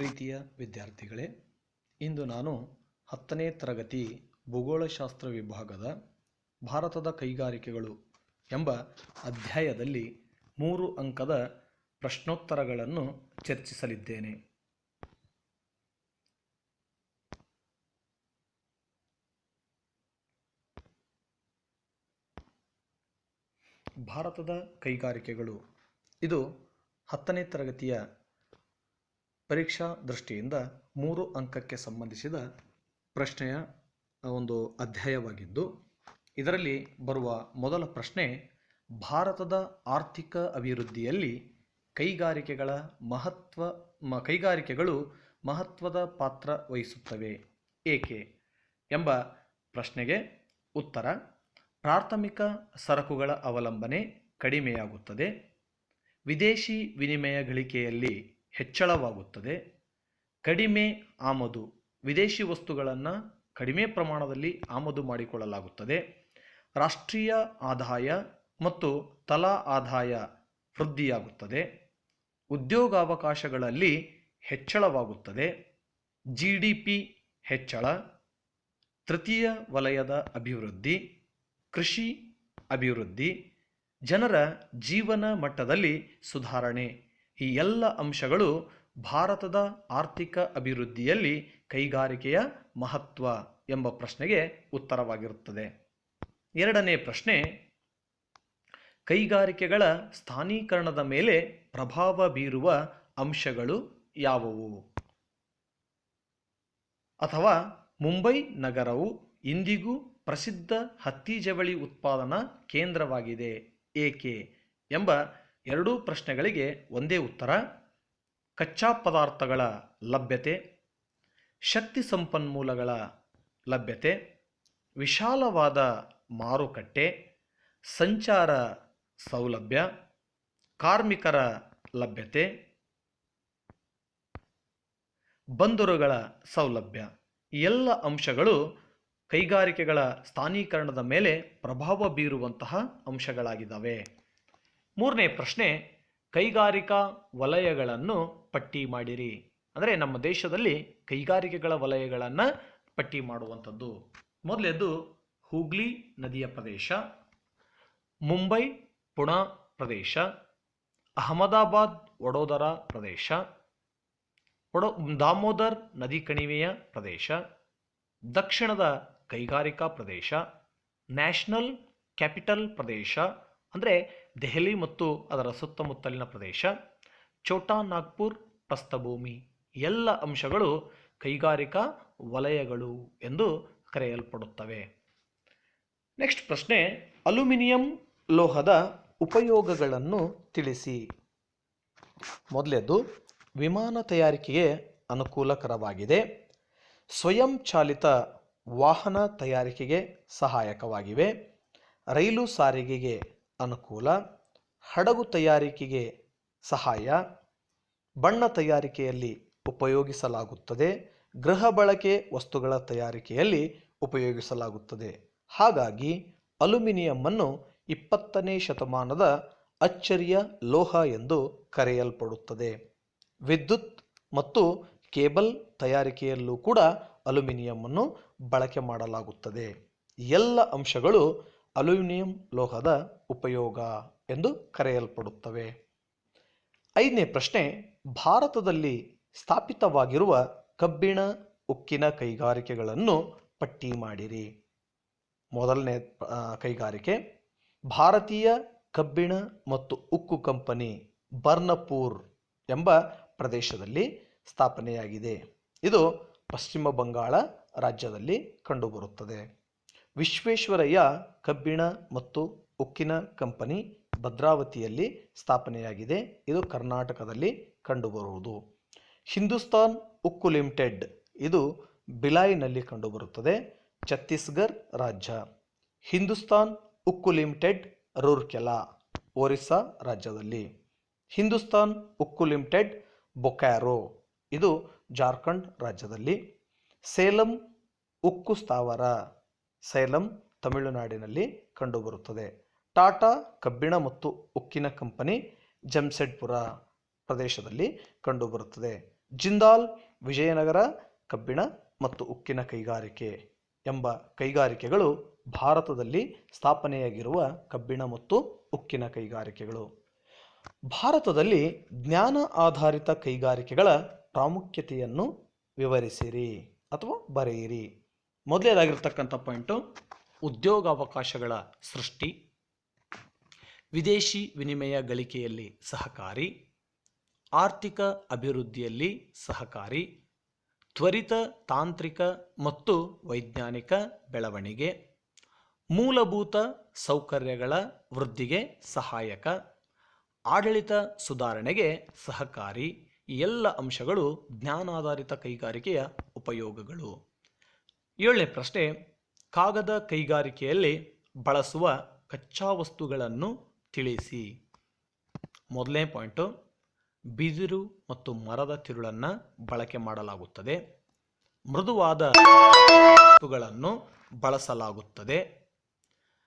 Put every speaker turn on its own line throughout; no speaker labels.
ಪ್ರೀತಿಯ ವಿದ್ಯಾರ್ಥಿಗಳೇ, ಇಂದು ನಾನು ಹತ್ತನೇ ತರಗತಿ ಭೂಗೋಳಶಾಸ್ತ್ರ ವಿಭಾಗದ ಭಾರತದ ಕೈಗಾರಿಕೆಗಳು ಎಂಬ ಅಧ್ಯಾಯದಲ್ಲಿ ಮೂರು ಅಂಕದ ಪ್ರಶ್ನೋತ್ತರಗಳನ್ನು ಚರ್ಚಿಸಲಿದ್ದೇನೆ. ಭಾರತದ ಕೈಗಾರಿಕೆಗಳು. ಇದು ಹತ್ತನೇ ತರಗತಿಯ ಪರೀಕ್ಷಾ ದೃಷ್ಟಿಯಿಂದ ಮೂರು ಅಂಕಕ್ಕೆ ಸಂಬಂಧಿಸಿದ ಪ್ರಶ್ನೆಯ ಒಂದು ಅಧ್ಯಾಯವಾಗಿದ್ದು, ಇದರಲ್ಲಿ ಬರುವ ಮೊದಲ ಪ್ರಶ್ನೆ, ಭಾರತದ ಆರ್ಥಿಕ ಅಭಿವೃದ್ಧಿಯಲ್ಲಿ ಕೈಗಾರಿಕೆಗಳ ಮಹತ್ವ ಕೈಗಾರಿಕೆಗಳು ಮಹತ್ವದ ಪಾತ್ರ ವಹಿಸುತ್ತವೆ. ಏಕೆ? ಎಂಬ ಪ್ರಶ್ನೆಗೆ ಉತ್ತರ, ಪ್ರಾಥಮಿಕ ಸರಕುಗಳ ಅವಲಂಬನೆ ಕಡಿಮೆಯಾಗುತ್ತದೆ. ವಿದೇಶಿ ವಿನಿಮಯ ಗಳಿಕೆಯಲ್ಲಿ ಹೆಚ್ಚಳವಾಗುತ್ತದೆ. ಕಡಿಮೆ ಆಮದು, ವಿದೇಶಿ ವಸ್ತುಗಳನ್ನು ಕಡಿಮೆ ಪ್ರಮಾಣದಲ್ಲಿ ಆಮದು ಮಾಡಿಕೊಳ್ಳಲಾಗುತ್ತದೆ. ರಾಷ್ಟ್ರೀಯ ಆದಾಯ ಮತ್ತು ತಲಾ ಆದಾಯ ವೃದ್ಧಿಯಾಗುತ್ತದೆ. ಉದ್ಯೋಗಾವಕಾಶಗಳಲ್ಲಿ ಹೆಚ್ಚಳವಾಗುತ್ತದೆ. ಜಿ ಡಿ ಪಿ ಹೆಚ್ಚಳ, ತೃತೀಯ ವಲಯದ ಅಭಿವೃದ್ಧಿ, ಕೃಷಿ ಅಭಿವೃದ್ಧಿ, ಜನರ ಜೀವನ ಮಟ್ಟದಲ್ಲಿ ಸುಧಾರಣೆ ಈ ಎಲ್ಲ ಅಂಶಗಳು ಭಾರತದ ಆರ್ಥಿಕ ಅಭಿವೃದ್ಧಿಯಲ್ಲಿ ಕೈಗಾರಿಕೆಯ ಮಹತ್ವ ಎಂಬ ಪ್ರಶ್ನೆಗೆ ಉತ್ತರವಾಗಿರುತ್ತದೆ. ಎರಡನೇ ಪ್ರಶ್ನೆ, ಕೈಗಾರಿಕೆಗಳ ಸ್ಥಾನೀಕರಣದ ಮೇಲೆ ಪ್ರಭಾವ ಬೀರುವ ಅಂಶಗಳು ಯಾವುವು? ಅಥವಾ ಮುಂಬೈ ನಗರವು ಇಂದಿಗೂ ಪ್ರಸಿದ್ಧ ಹತ್ತಿ ಜವಳಿ ಉತ್ಪಾದನಾ ಕೇಂದ್ರವಾಗಿದೆ ಏಕೆ ಎಂಬ ಎರಡೂ ಪ್ರಶ್ನೆಗಳಿಗೆ ಒಂದೇ ಉತ್ತರ, ಕಚ್ಚಾ ಪದಾರ್ಥಗಳ ಲಭ್ಯತೆ, ಶಕ್ತಿ ಸಂಪನ್ಮೂಲಗಳ ಲಭ್ಯತೆ, ವಿಶಾಲವಾದ ಮಾರುಕಟ್ಟೆ, ಸಂಚಾರ ಸೌಲಭ್ಯ, ಕಾರ್ಮಿಕರ ಲಭ್ಯತೆ, ಬಂದರುಗಳ ಸೌಲಭ್ಯ. ಎಲ್ಲ ಅಂಶಗಳು ಕೈಗಾರಿಕೆಗಳ ಸ್ಥಾನೀಕರಣದ ಮೇಲೆ ಪ್ರಭಾವ ಬೀರುವಂತಹ ಅಂಶಗಳಾಗಿದ್ದಾವೆ. ಮೂರನೇ ಪ್ರಶ್ನೆ, ಕೈಗಾರಿಕಾ ವಲಯಗಳನ್ನು ಪಟ್ಟಿ ಮಾಡಿರಿ. ಅಂದರೆ ನಮ್ಮ ದೇಶದಲ್ಲಿ ಕೈಗಾರಿಕೆಗಳ ವಲಯಗಳನ್ನು ಪಟ್ಟಿ ಮಾಡುವಂಥದ್ದು. ಮೊದಲೇದು ಹೂಗ್ಲಿ ನದಿಯ ಪ್ರದೇಶ, ಮುಂಬೈ ಪುಣಾ ಪ್ರದೇಶ, ಅಹಮದಾಬಾದ್ ವಡೋದರ ಪ್ರದೇಶ, ವಡೋ, ದಾಮೋದರ್ ನದಿ ಕಣಿವೆಯ ಪ್ರದೇಶ, ದಕ್ಷಿಣದ ಕೈಗಾರಿಕಾ ಪ್ರದೇಶ, ನ್ಯಾಷನಲ್ ಕ್ಯಾಪಿಟಲ್ ಪ್ರದೇಶ ಅಂದರೆ ದೆಹಲಿ ಮತ್ತು ಅದರ ಸುತ್ತಮುತ್ತಲಿನ ಪ್ರದೇಶ ಛೋಟಾ ನಾಗ್ಪುರ್, ಪ್ರಸ್ಥಭೂಮಿ, ಎಲ್ಲ ಅಂಶಗಳು ಕೈಗಾರಿಕಾ ವಲಯಗಳು ಎಂದು ಕರೆಯಲ್ಪಡುತ್ತವೆ. ನೆಕ್ಸ್ಟ್ ಪ್ರಶ್ನೆ, ಅಲ್ಯೂಮಿನಿಯಂ ಲೋಹದ ಉಪಯೋಗಗಳನ್ನು ತಿಳಿಸಿ. ಮೊದಲೇದು, ವಿಮಾನ ತಯಾರಿಕೆಗೆ ಅನುಕೂಲಕರವಾಗಿದೆ. ಸ್ವಯಂ ಚಾಲಿತ ವಾಹನ ತಯಾರಿಕೆಗೆ ಸಹಾಯಕವಾಗಿವೆ. ರೈಲು ಸಾರಿಗೆಗೆ ಅನುಕೂಲ. ಹಡಗು ತಯಾರಿಕೆಗೆ ಸಹಾಯ. ಬಣ್ಣ ತಯಾರಿಕೆಯಲ್ಲಿ ಉಪಯೋಗಿಸಲಾಗುತ್ತದೆ. ಗೃಹ ಬಳಕೆ ವಸ್ತುಗಳ ತಯಾರಿಕೆಯಲ್ಲಿ ಉಪಯೋಗಿಸಲಾಗುತ್ತದೆ. ಹಾಗಾಗಿ ಅಲುಮಿನಿಯಮ್ಮನ್ನು ಇಪ್ಪತ್ತನೇ ಶತಮಾನದ ಅಚ್ಚರಿಯ ಲೋಹ ಎಂದು ಕರೆಯಲ್ಪಡುತ್ತದೆ. ವಿದ್ಯುತ್ ಮತ್ತು ಕೇಬಲ್ ತಯಾರಿಕೆಯಲ್ಲೂ ಕೂಡ ಅಲ್ಯೂಮಿನಿಯಮ್ಮನ್ನು ಬಳಕೆ ಮಾಡಲಾಗುತ್ತದೆ. ಎಲ್ಲ ಅಂಶಗಳು ಅಲ್ಯೂಮಿನಿಯಂ ಲೋಹದ ಉಪಯೋಗ ಎಂದು ಕರೆಯಲ್ಪಡುತ್ತವೆ. ಐದನೇ ಪ್ರಶ್ನೆ, ಭಾರತದಲ್ಲಿ ಸ್ಥಾಪಿತವಾಗಿರುವ ಕಬ್ಬಿಣ ಉಕ್ಕಿನ ಕೈಗಾರಿಕೆಗಳನ್ನು ಪಟ್ಟಿ ಮಾಡಿರಿ. ಮೊದಲನೇ ಕೈಗಾರಿಕೆ, ಭಾರತೀಯ ಕಬ್ಬಿಣ ಮತ್ತು ಉಕ್ಕು ಕಂಪನಿ ಬರ್ನಪೂರ್ ಎಂಬ ಪ್ರದೇಶದಲ್ಲಿ ಸ್ಥಾಪನೆಯಾಗಿದೆ. ಇದು ಪಶ್ಚಿಮ ಬಂಗಾಳ ರಾಜ್ಯದಲ್ಲಿ ಕಂಡುಬರುತ್ತದೆ. ವಿಶ್ವೇಶ್ವರಯ್ಯ ಕಬ್ಬಿಣ ಮತ್ತು ಉಕ್ಕಿನ ಕಂಪನಿ ಭದ್ರಾವತಿಯಲ್ಲಿ ಸ್ಥಾಪನೆಯಾಗಿದೆ. ಇದು ಕರ್ನಾಟಕದಲ್ಲಿ ಕಂಡುಬರುವುದು. ಹಿಂದೂಸ್ತಾನ್ ಉಕ್ಕು ಲಿಮಿಟೆಡ್ ಇದು ಬಿಲಾಯಿನಲ್ಲಿ ಕಂಡುಬರುತ್ತದೆ. ಛತ್ತೀಸ್ಗರ್ ರಾಜ್ಯ. ಹಿಂದೂಸ್ತಾನ್ ಉಕ್ಕು ಲಿಮಿಟೆಡ್ ರೂರ್ಕೆಲಾ, ಒರಿಸ್ಸಾ ರಾಜ್ಯದಲ್ಲಿ. ಹಿಂದೂಸ್ತಾನ್ ಉಕ್ಕು ಲಿಮಿಟೆಡ್ ಬೊಕ್ಯಾರೋ, ಇದು ಜಾರ್ಖಂಡ್ ರಾಜ್ಯದಲ್ಲಿ. ಸೇಲಂ ಉಕ್ಕು ಸ್ಥಾವರ. ಸೇಲಂ, ತಮಿಳುನಾಡಿನಲ್ಲಿ ಕಂಡುಬರುತ್ತದೆ. ಟಾಟಾ ಕಬ್ಬಿಣ ಮತ್ತು ಉಕ್ಕಿನ ಕಂಪನಿ ಜಮ್ಸೆಡ್ಪುರ ಪ್ರದೇಶದಲ್ಲಿ ಕಂಡುಬರುತ್ತದೆ. ಜಿಂದಾಲ್, ವಿಜಯನಗರ ಕಬ್ಬಿಣ ಮತ್ತು ಉಕ್ಕಿನ ಕೈಗಾರಿಕೆ ಎಂಬ ಕೈಗಾರಿಕೆಗಳು ಭಾರತದಲ್ಲಿ ಸ್ಥಾಪನೆಯಾಗಿರುವ ಕಬ್ಬಿಣ ಮತ್ತು ಉಕ್ಕಿನ ಕೈಗಾರಿಕೆಗಳು. ಭಾರತದಲ್ಲಿ ಜ್ಞಾನ ಆಧಾರಿತ ಕೈಗಾರಿಕೆಗಳ ಪ್ರಾಮುಖ್ಯತೆಯನ್ನು ವಿವರಿಸಿರಿ ಅಥವಾ ಬರೆಯಿರಿ. ಮೊದಲನೇದಾಗಿರ್ತಕ್ಕಂಥ ಪಾಯಿಂಟು, ಉದ್ಯೋಗಾವಕಾಶಗಳ ಸೃಷ್ಟಿ, ವಿದೇಶಿ ವಿನಿಮಯ ಗಳಿಕೆಯಲ್ಲಿ ಸಹಕಾರಿ, ಆರ್ಥಿಕ ಅಭಿವೃದ್ಧಿಯಲ್ಲಿ ಸಹಕಾರಿ, ತ್ವರಿತ ತಾಂತ್ರಿಕ ಮತ್ತು ವೈಜ್ಞಾನಿಕ ಬೆಳವಣಿಗೆ, ಮೂಲಭೂತ ಸೌಕರ್ಯಗಳ ವೃದ್ಧಿಗೆ ಸಹಾಯಕ, ಆಡಳಿತ ಸುಧಾರಣೆಗೆ ಸಹಕಾರಿ, ಈ ಎಲ್ಲ ಅಂಶಗಳು ಜ್ಞಾನಾಧಾರಿತ ಕೈಗಾರಿಕೆಯ ಉಪಯೋಗಗಳು. ಏಳನೇ ಪ್ರಶ್ನೆ, ಕಾಗದ ಕೈಗಾರಿಕೆಯಲ್ಲಿ ಬಳಸುವ ಕಚ್ಚಾ ವಸ್ತುಗಳನ್ನು ತಿಳಿಸಿ. ಮೊದಲನೇ ಪಾಯಿಂಟು, ಬಿದಿರು ಮತ್ತು ಮರದ ತಿರುಳನ್ನು ಬಳಕೆ ಮಾಡಲಾಗುತ್ತದೆ. ಮೃದುವಾದ ವಸ್ತುಗಳನ್ನು ಬಳಸಲಾಗುತ್ತದೆ.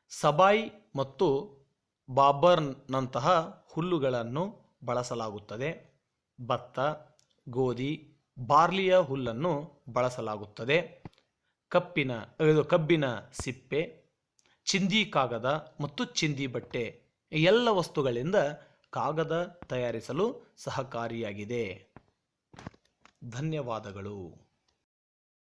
ಸಬಾಯಿ ಮತ್ತು ಬಾಬರ್ನಂತಹ ಹುಲ್ಲುಗಳನ್ನು ಬಳಸಲಾಗುತ್ತದೆ. ಭತ್ತ, ಗೋಧಿ, ಬಾರ್ಲಿಯ ಹುಲ್ಲನ್ನು ಬಳಸಲಾಗುತ್ತದೆ. ಕಪ್ಪಿನ ಕಬ್ಬಿನ ಸಿಪ್ಪೆ ಚಿಂದಿ ಕಾಗದ ಮತ್ತು ಚಿಂದಿ ಬಟ್ಟೆ ಎಲ್ಲ ವಸ್ತುಗಳಿಂದ ಕಾಗದ ತಯಾರಿಸಲು ಸಹಕಾರಿಯಾಗಿದೆ. ಧನ್ಯವಾದಗಳು.